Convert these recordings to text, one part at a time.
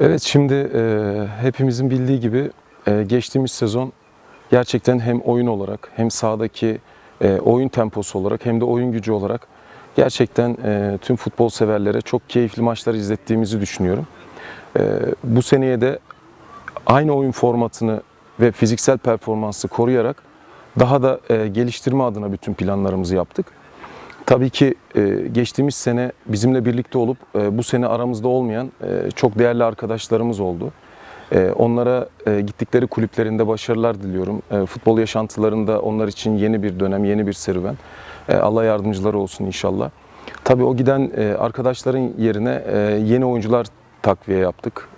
Evet şimdi e, hepimizin bildiği gibi e, geçtiğimiz sezon gerçekten hem oyun olarak hem sahadaki e, oyun temposu olarak hem de oyun gücü olarak gerçekten e, tüm futbol severlere çok keyifli maçlar izlettiğimizi düşünüyorum. E, bu seneye de aynı oyun formatını ve fiziksel performansı koruyarak daha da e, geliştirme adına bütün planlarımızı yaptık. Tabii ki e, geçtiğimiz sene bizimle birlikte olup e, bu sene aramızda olmayan e, çok değerli arkadaşlarımız oldu. Onlara gittikleri kulüplerinde başarılar diliyorum. Futbol yaşantılarında onlar için yeni bir dönem, yeni bir serüven. Allah yardımcıları olsun inşallah. Tabii o giden arkadaşların yerine yeni oyuncular takviye yaptık.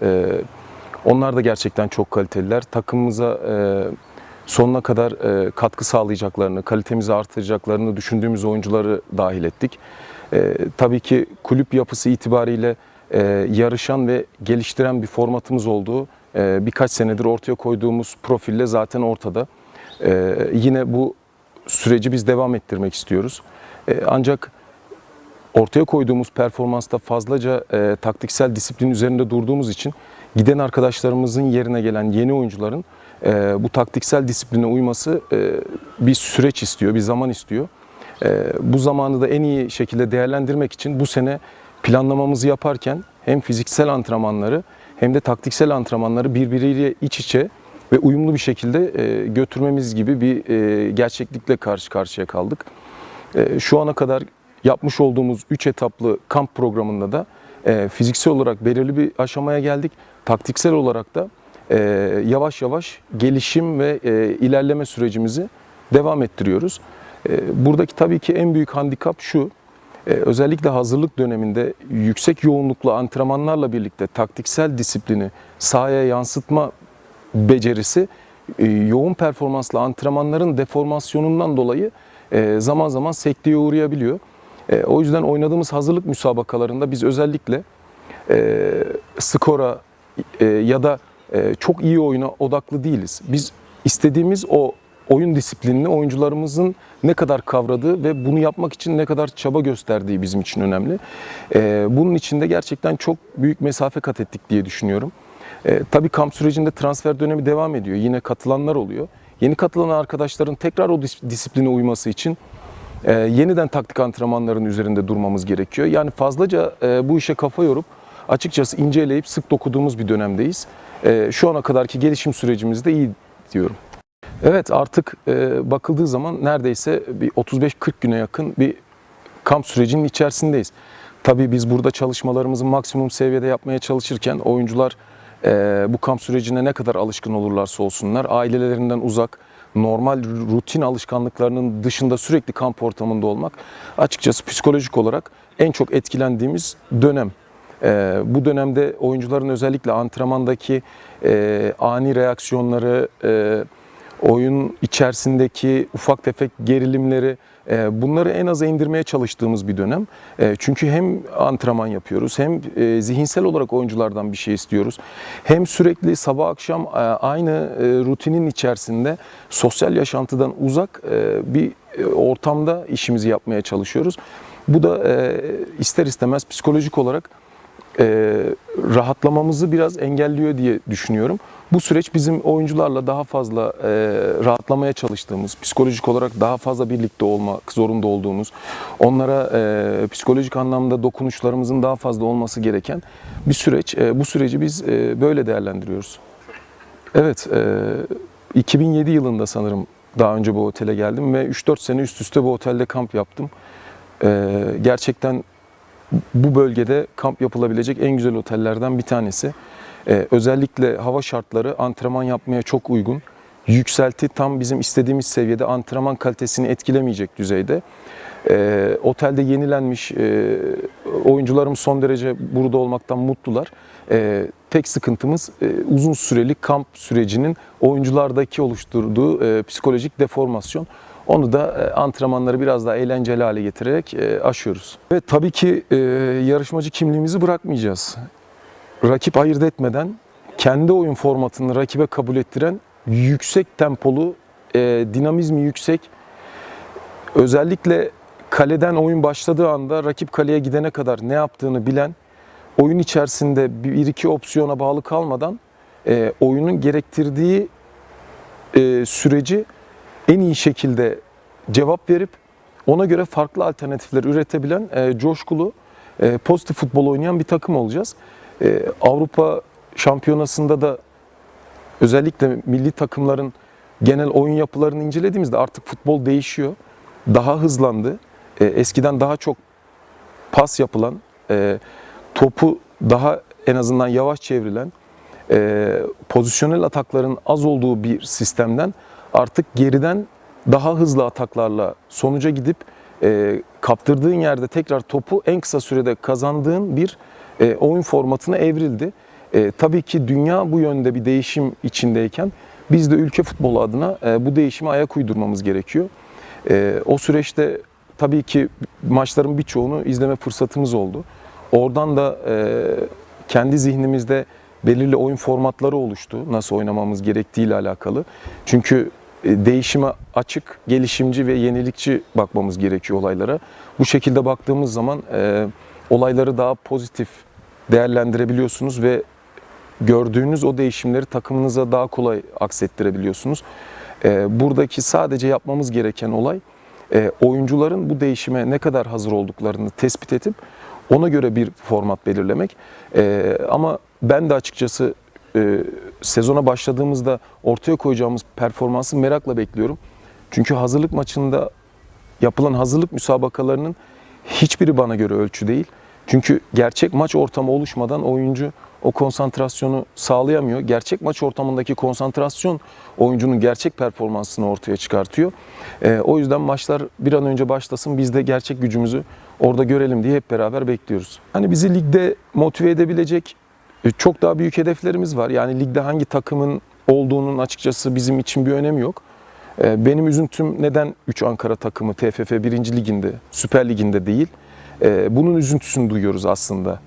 Onlar da gerçekten çok kaliteliler. Takımımıza sonuna kadar e, katkı sağlayacaklarını, kalitemizi artıracaklarını düşündüğümüz oyuncuları dahil ettik. E, tabii ki kulüp yapısı itibariyle e, yarışan ve geliştiren bir formatımız olduğu birkaç senedir ortaya koyduğumuz profille zaten ortada. Yine bu süreci biz devam ettirmek istiyoruz. Ancak ortaya koyduğumuz performansta fazlaca taktiksel disiplin üzerinde durduğumuz için giden arkadaşlarımızın yerine gelen yeni oyuncuların bu taktiksel disipline uyması e, bir süreç istiyor, bir zaman istiyor. E, bu zamanı da en iyi şekilde değerlendirmek için bu sene planlamamızı yaparken hem fiziksel antrenmanları hem de taktiksel antrenmanları birbiriyle iç içe ve uyumlu bir şekilde e, götürmemiz gibi bir e, gerçeklikle karşı karşıya kaldık. Şu ana kadar yapmış olduğumuz 3 etaplı kamp programında da fiziksel olarak belirli bir aşamaya geldik. Taktiksel olarak da e, yavaş yavaş gelişim ve e, ilerleme sürecimizi devam ettiriyoruz. E, buradaki tabii ki en büyük handikap şu. e, özellikle hazırlık döneminde yüksek yoğunluklu antrenmanlarla birlikte taktiksel disiplini sahaya yansıtma becerisi e, yoğun performanslı antrenmanların deformasyonundan dolayı e, zaman zaman sekteye uğrayabiliyor. E, O yüzden oynadığımız hazırlık müsabakalarında biz özellikle e, skora e, ya da çok iyi oyuna odaklı değiliz. Biz istediğimiz o oyun disiplinini oyuncularımızın ne kadar kavradığı ve bunu yapmak için ne kadar çaba gösterdiği bizim için önemli. E, Bunun için de gerçekten çok büyük mesafe kat ettik diye düşünüyorum. E, tabii kamp sürecinde transfer dönemi devam ediyor. Yine katılanlar oluyor. Yeni katılan arkadaşların tekrar o dis- disipline uyması için e, yeniden taktik antrenmanların üzerinde durmamız gerekiyor. Yani fazlaca e, bu işe kafa yorup açıkçası inceleyip sık dokuduğumuz bir dönemdeyiz. E, şu ana kadarki gelişim sürecimiz de iyi diyorum. Evet artık e, bakıldığı zaman neredeyse bir 35-40 güne yakın bir kamp sürecinin içerisindeyiz. Tabii biz burada çalışmalarımızı maksimum seviyede yapmaya çalışırken oyuncular e, bu kamp sürecine ne kadar alışkın olurlarsa olsunlar ailelerinden uzak, normal rutin alışkanlıklarının dışında sürekli kamp ortamında olmak açıkçası psikolojik olarak en çok etkilendiğimiz dönem. Ee, bu dönemde oyuncuların özellikle antrenmandaki e, ani reaksiyonları, e, oyun içerisindeki ufak tefek gerilimleri e, bunları en aza indirmeye çalıştığımız bir dönem. E, çünkü hem antrenman yapıyoruz hem e, zihinsel olarak oyunculardan bir şey istiyoruz. Hem sürekli sabah akşam e, aynı e, rutinin içerisinde sosyal yaşantıdan uzak e, bir e, ortamda işimizi yapmaya çalışıyoruz. Bu da e, ister istemez psikolojik olarak e, rahatlamamızı biraz engelliyor diye düşünüyorum. Bu süreç bizim oyuncularla daha fazla e, rahatlamaya çalıştığımız, psikolojik olarak daha fazla birlikte olmak zorunda olduğumuz, onlara e, psikolojik anlamda dokunuşlarımızın daha fazla olması gereken bir süreç. E, bu süreci biz e, böyle değerlendiriyoruz. Evet, e, 2007 yılında sanırım daha önce bu otele geldim ve 3-4 sene üst üste bu otelde kamp yaptım. E, gerçekten bu bölgede kamp yapılabilecek en güzel otellerden bir tanesi. Ee, özellikle hava şartları antrenman yapmaya çok uygun. Yükselti tam bizim istediğimiz seviyede antrenman kalitesini etkilemeyecek düzeyde. Ee, otelde yenilenmiş e, oyuncularımız son derece burada olmaktan mutlular. Ee, tek sıkıntımız e, uzun süreli kamp sürecinin oyunculardaki oluşturduğu e, psikolojik deformasyon. Onu da e, antrenmanları biraz daha eğlenceli hale getirerek e, aşıyoruz. Ve tabii ki e, yarışmacı kimliğimizi bırakmayacağız. Rakip ayırt etmeden kendi oyun formatını rakibe kabul ettiren yüksek tempolu, dinamizmi yüksek, özellikle kaleden oyun başladığı anda rakip kaleye gidene kadar ne yaptığını bilen, oyun içerisinde bir iki opsiyona bağlı kalmadan e, oyunun gerektirdiği e, süreci en iyi şekilde cevap verip ona göre farklı alternatifler üretebilen e, coşkulu, e, pozitif futbol oynayan bir takım olacağız. E, Avrupa Şampiyonası'nda da özellikle milli takımların genel oyun yapılarını incelediğimizde artık futbol değişiyor. Daha hızlandı. E, eskiden daha çok pas yapılan, e, topu daha en azından yavaş çevrilen, e, pozisyonel atakların az olduğu bir sistemden artık geriden daha hızlı ataklarla sonuca gidip e, kaptırdığın yerde tekrar topu en kısa sürede kazandığın bir e, oyun formatına evrildi. E, tabii ki dünya bu yönde bir değişim içindeyken biz de ülke futbolu adına e, bu değişime ayak uydurmamız gerekiyor. E, o süreçte tabii ki maçların birçoğunu izleme fırsatımız oldu. Oradan da e, kendi zihnimizde belirli oyun formatları oluştu. Nasıl oynamamız gerektiğiyle alakalı. Çünkü değişime açık, gelişimci ve yenilikçi bakmamız gerekiyor olaylara. Bu şekilde baktığımız zaman e, olayları daha pozitif değerlendirebiliyorsunuz ve gördüğünüz o değişimleri takımınıza daha kolay aksettirebiliyorsunuz. E, buradaki sadece yapmamız gereken olay e, oyuncuların bu değişime ne kadar hazır olduklarını tespit edip ona göre bir format belirlemek. E, ama ben de açıkçası e, sezona başladığımızda ortaya koyacağımız performansı merakla bekliyorum. Çünkü hazırlık maçında yapılan hazırlık müsabakalarının hiçbiri bana göre ölçü değil. Çünkü gerçek maç ortamı oluşmadan oyuncu o konsantrasyonu sağlayamıyor. Gerçek maç ortamındaki konsantrasyon oyuncunun gerçek performansını ortaya çıkartıyor. Ee, o yüzden maçlar bir an önce başlasın. Biz de gerçek gücümüzü orada görelim diye hep beraber bekliyoruz. Hani bizi ligde motive edebilecek e, çok daha büyük hedeflerimiz var. Yani ligde hangi takımın olduğunun açıkçası bizim için bir önemi yok. Ee, Benim üzüntüm neden 3 Ankara takımı TFF 1. Liginde, Süper Liginde değil? Ee, Bunun üzüntüsünü duyuyoruz aslında.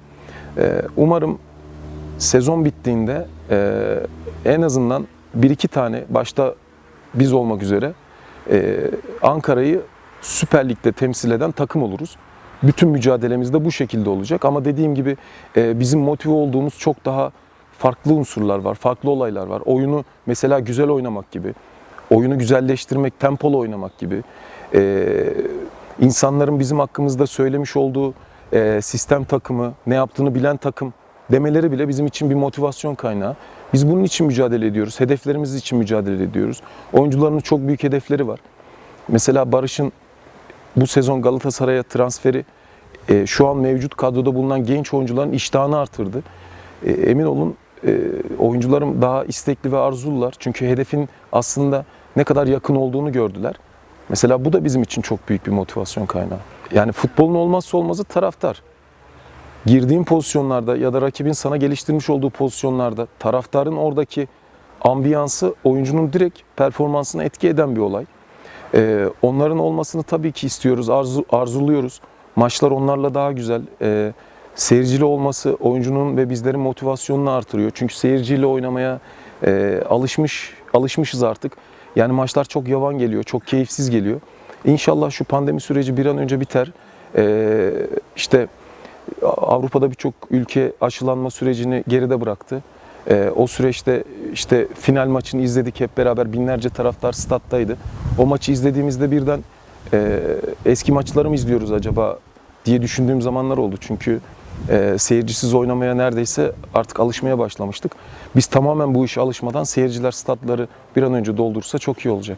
Umarım sezon bittiğinde e, en azından bir iki tane başta biz olmak üzere e, Ankara'yı Süper Lig'de temsil eden takım oluruz. Bütün mücadelemiz de bu şekilde olacak ama dediğim gibi e, bizim motive olduğumuz çok daha farklı unsurlar var, farklı olaylar var. Oyunu mesela güzel oynamak gibi, oyunu güzelleştirmek, tempolu oynamak gibi, e, insanların bizim hakkımızda söylemiş olduğu e, sistem takımı, ne yaptığını bilen takım demeleri bile bizim için bir motivasyon kaynağı. Biz bunun için mücadele ediyoruz, hedeflerimiz için mücadele ediyoruz. Oyuncuların çok büyük hedefleri var. Mesela Barış'ın bu sezon Galatasaray'a transferi e, şu an mevcut kadroda bulunan genç oyuncuların iştahını artırdı. E, emin olun e, oyuncularım daha istekli ve arzulular. Çünkü hedefin aslında ne kadar yakın olduğunu gördüler. Mesela bu da bizim için çok büyük bir motivasyon kaynağı. Yani futbolun olmazsa olmazı taraftar. Girdiğin pozisyonlarda ya da rakibin sana geliştirmiş olduğu pozisyonlarda taraftarın oradaki ambiyansı oyuncunun direkt performansına etki eden bir olay. Ee, onların olmasını tabii ki istiyoruz, arzu, arzuluyoruz. Maçlar onlarla daha güzel. Ee, seyircili olması oyuncunun ve bizlerin motivasyonunu artırıyor. Çünkü seyirciyle oynamaya e, alışmış alışmışız artık. Yani maçlar çok yavan geliyor, çok keyifsiz geliyor. İnşallah şu pandemi süreci bir an önce biter. Ee, işte Avrupa'da birçok ülke aşılanma sürecini geride bıraktı. Ee, o süreçte işte final maçını izledik hep beraber binlerce taraftar stat'taydı. O maçı izlediğimizde birden e, eski maçları mı izliyoruz acaba diye düşündüğüm zamanlar oldu. Çünkü e, seyircisiz oynamaya neredeyse artık alışmaya başlamıştık. Biz tamamen bu işe alışmadan seyirciler statları bir an önce doldursa çok iyi olacak.